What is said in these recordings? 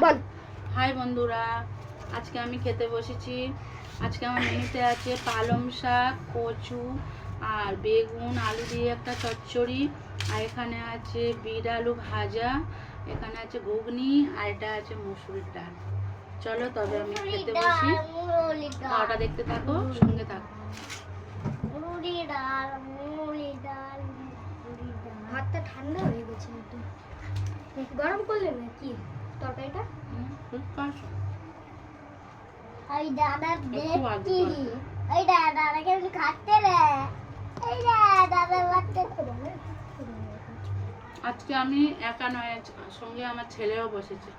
বল। High বন্ধুরা আজকে আমি খেতে বসেছি। আজকে আমার মেনুতে আছে পালং শাক কচু আর বেগুন আলু দিয়ে একটা চচ্চড়ি আর এখানে আছে বিট আলু ভাজা এখানে আছে ঘুগনি আর এটা আছে মুসুরির ডাল। চলো তবে আমি খেতে বসি। খাওয়াটা দেখতে থাকো সঙ্গে থাকো। ভাতটা ঠান্ডা হয়ে গেছে গরম করলে না কি তরকারিটা? হুম, ঠিক আছে। ওই দাদা একটু আগে দেখছি করো। ওই দাদা কেমনি খাচ্ছে রে। এই দাদা বাচ্চা। আজকে আমি একা নয় সঙ্গে আমার ছেলেও বসেছে।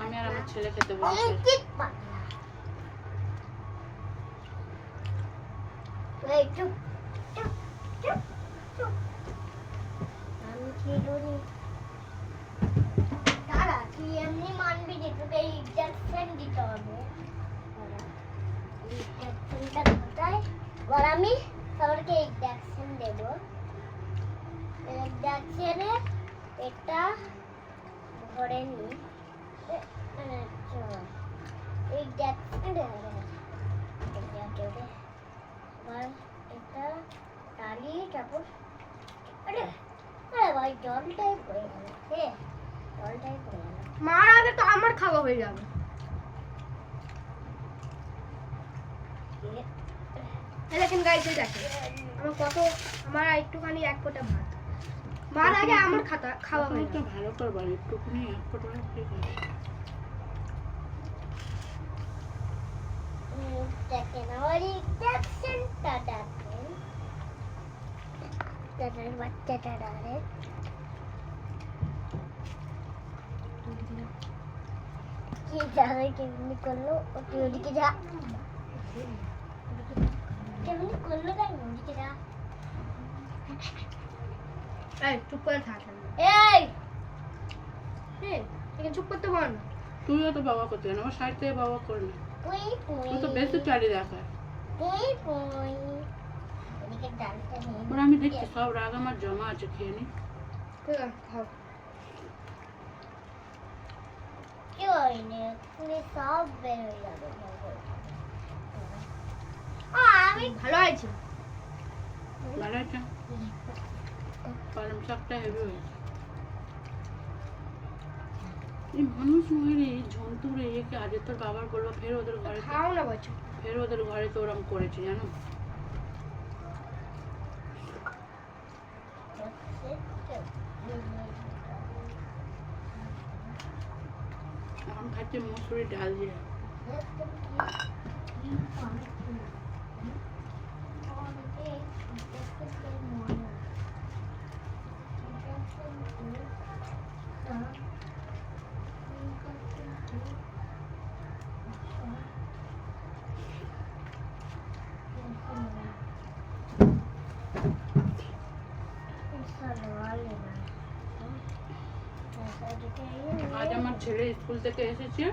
আমি আর আমার ছেলে খেতে বসেছি। চুপ আমি খিলুনি তুই এমনি মানবি যে তোকে ইঞ্জেকশন দিতে হবে। ইঞ্জেকশনটা কোথায়? বল আমি সবাইকে ইঞ্জেকশন দেব। ইঞ্জেকশনে এটা ধরে নি। এই দেখ এটা ডালি তারপর আরে আরে ভাই, জলটাই পড়ে গেল হে জলটাই পড়ে গেল মার আগে তো আমার খাওয়া হয়ে যাবে। দেখেন গাইস দেখেন। আমার কত, আমার একটুখানি এক ফোঁটা ভাত। মার আগে আমার খাতা খাওয়া হয়ে তো ভালো করবার একটুখানি এক ফোটা দেখেন। আমার ইঞ্জেকশনটা দেখেন, বাচ্চাটা ডালে কি জানে কেমনি করল ও তুই ওদিকে যা কেমনি করল তাই ওদিকে যা এই! চুপ করে থাক এই এই চুপ করতে পার না। তুইও তো বাবা করতে জানো আমার সাইড থেকে বাবা করে না। পুই পুই। তুই তো বেশি চারি দেখা আমি দেখছি সব রাগ আমার জমা আছে খেয়ে নি। খাও। কি হয়নি তুমি সব বের হয়ে যাবে আমি ভালো হয়েছে ভালো আছে? পালং শাকটা হেভি হয়েছে। এই মানুষ নয় রে জন্তু রে একে আজকে তোর বাবার বলব ফের ওদের ঘরে খাও না বলছো? ফের ওদের ঘরে তো ওরম করেছে জানো? খাচ্ছে মসুরি ডাল দিয়ে স্কুল থেকে এসেছে।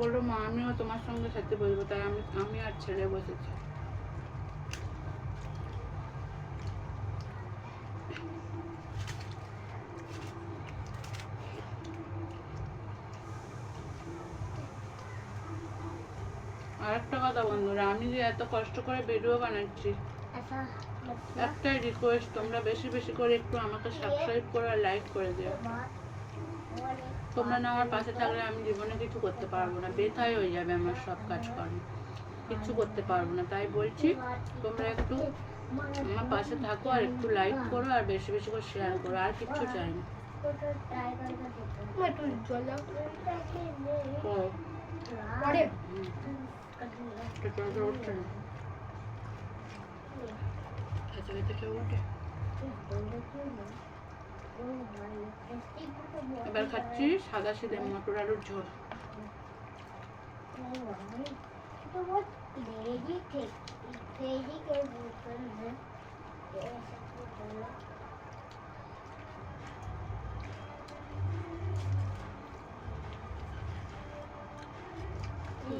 বলল মা আমিও তোমার সঙ্গে খেতে বসবো। তাই আমি আমি আর ছেলে বসেছি। আর একটা কথা বন্ধুরা আমি যে এত কষ্ট করে ভিডিও বানাচ্ছি একটাই রিকোয়েস্ট তোমরা বেশি বেশি করে একটু আমাকে সাবস্ক্রাইব করে আর লাইক করে দিও। তোমরা না আমার পাশে থাকলে আমি জীবনে কিছু করতে পারব না। বেথাই হয়ে যাবে আমার সব কাজ কর্ম কিচ্ছু করতে পারব না। তাই বলছি তোমরা একটু আমার পাশে থাকো আর একটু লাইক করো আর বেশি বেশি করে শেয়ার করো। আর কিচ্ছু চাই না। খেতে কেউ উঠে? এবার খাচ্ছি সাদা সিধে মটর আলুর ঝোল।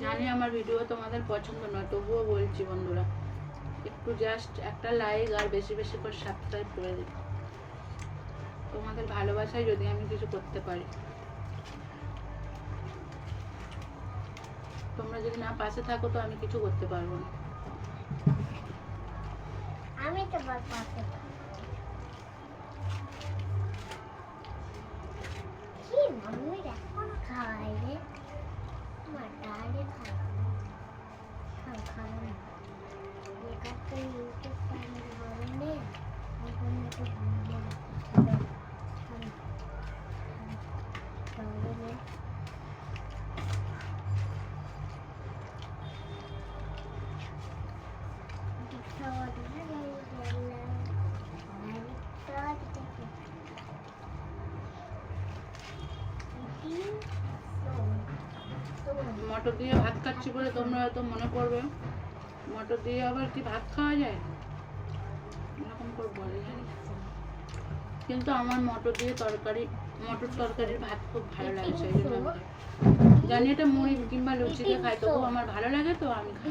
জানি আমার ভিডিও তোমাদের পছন্দ নয়, তবুও বলছি বন্ধুরা, একটু জাস্ট একটা লাইক আর বেশি বেশি করে সাবস্ক্রাইব করে দিন তোমাদের ভালোবাসায় যদি আমি কিছু করতে পারি। তোমরা যদি না পাশে থাকো তো আমি কিছু করতে পারব না। আমি পাশে তো একটু মটর দিয়ে ভাত খাচ্ছি বলে তোমরা হয়তো মনে করবে। মটর দিয়ে আবার কি ভাত খাওয়া যায়? এরকম করে বলে কিন্তু আমার মটর দিয়ে তরকারি মটর তরকারির ভাত খুব ভালো লাগে সেই জন্য খাই। জানি? এটা মুড়ি কিংবা লুচি দিয়ে খাই তবু আমার ভালো লাগে তো আমি খাই।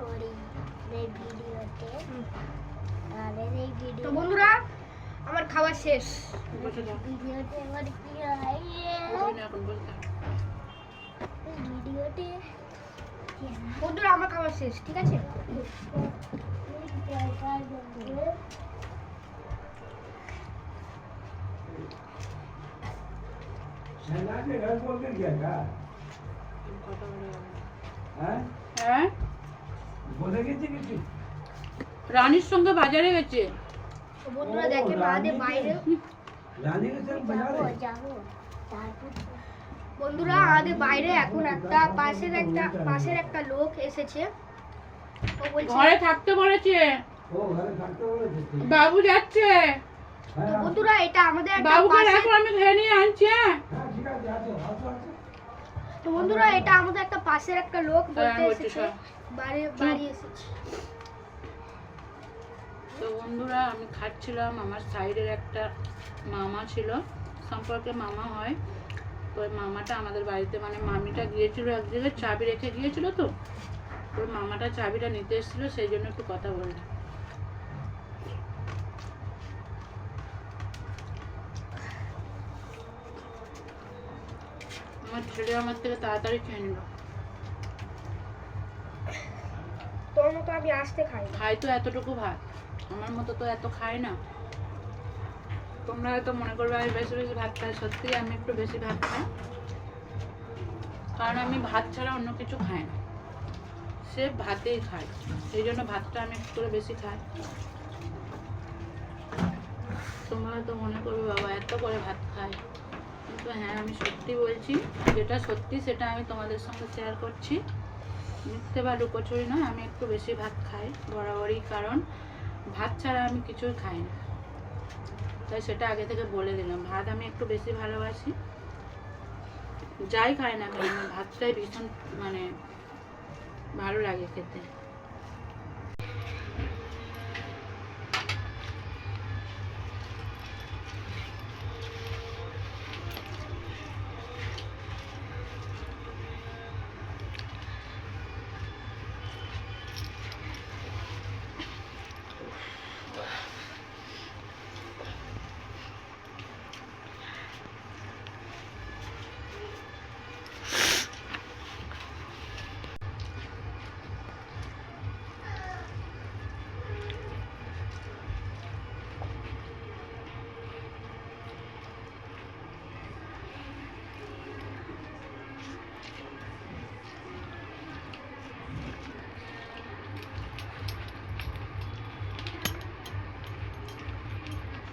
করি এই ভিডিওতে তাহলে এই তো ভিডিও বন্ধুরা আমার খাওয়া শেষ বসে যাও ভিডিওতে আমার কি হয় বসে না এখন বসে থাক। এই ভিডিওতে বন্ধুরা আমার খাওয়া শেষ ঠিক আছে शहनाज घर बोल कर गया क्या কথা বলে গেল। हैं হ্যাঁ? রানীর সঙ্গে বাজারে গেছে। বন্ধুরা দেখে বাইরে। বন্ধুরা আমাদের বাইরে এখন একটা পাশের একটা পাশের একটা লোক এসেছে। ও বলছে ঘরে থাকতে বলেছে। বাবু যাচ্ছে। বন্ধুরা এটা আমাদের একটা বাবুকে এখন আমি ঘরে নিয়ে আনছি হ্যাঁ। ঠিক আছে আছে। তো বন্ধুরা এটা আমাদের একটা পাশের একটা লোক বলতে হ্যাঁ, এসেছে বাড়ি বাড়ি এসেছে। তো বন্ধুরা আমি খাচ্ছিলাম আমার সাইডের একটা মামা ছিল সম্পর্কে মামা হয়। তো ওই মামাটা আমাদের বাড়িতে মানে মামিটা গিয়েছিল এক জায়গায় চাবি রেখে গিয়েছিল তো। ওই মামাটা চাবিটা নিতে এসেছিল সেই জন্য একটু কথা বললাম। ছেলে আমার থেকে তাড়াতাড়ি খেয়ে নিল। তোর মতো আমি আসতে খাই খাই তো এতটুকু ভাত। আমার মতো তো এত খাই না। তোমরা হয়তো মনে করবে আমি বেশি বেশি ভাত খাই। সত্যি আমি একটু বেশি ভাত খাই। কারণ আমি ভাত ছাড়া অন্য কিছু খাই না। সে ভাতেই খাই সেই জন্য ভাতটা আমি একটু করে বেশি খাই। তোমরা হয়তো মনে করবে বাবা এত করে ভাত খায়। কিন্তু হ্যাঁ আমি সত্যি বলছি, যেটা সত্যি সেটা আমি তোমাদের সঙ্গে শেয়ার করছি। মিথ্যে বা লুকোচুরি নয়, আমি একটু বেশি ভাত খাই, বরাবরই, কারণ ভাত ছাড়া আমি কিছুই খাই না। তাই সেটা আগে থেকে বলে দিলাম, ভাত আমি একটু বেশি ভালোবাসি। যাই খাই না কেন, ভাতটাই ভীষণ মানে ভালো লাগে খেতে।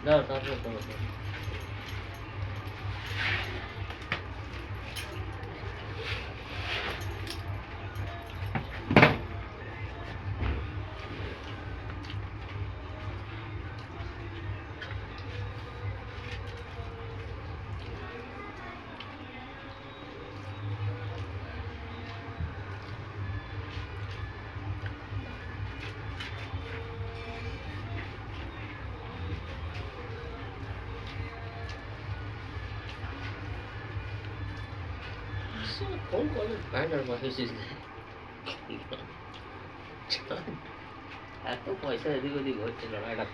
那到时候跟我说。দাও তারপর দাও দাও। ফোন করে বাইরের বয়সে এত পয়সা এদিক ওদিক হচ্ছে লড়াইটা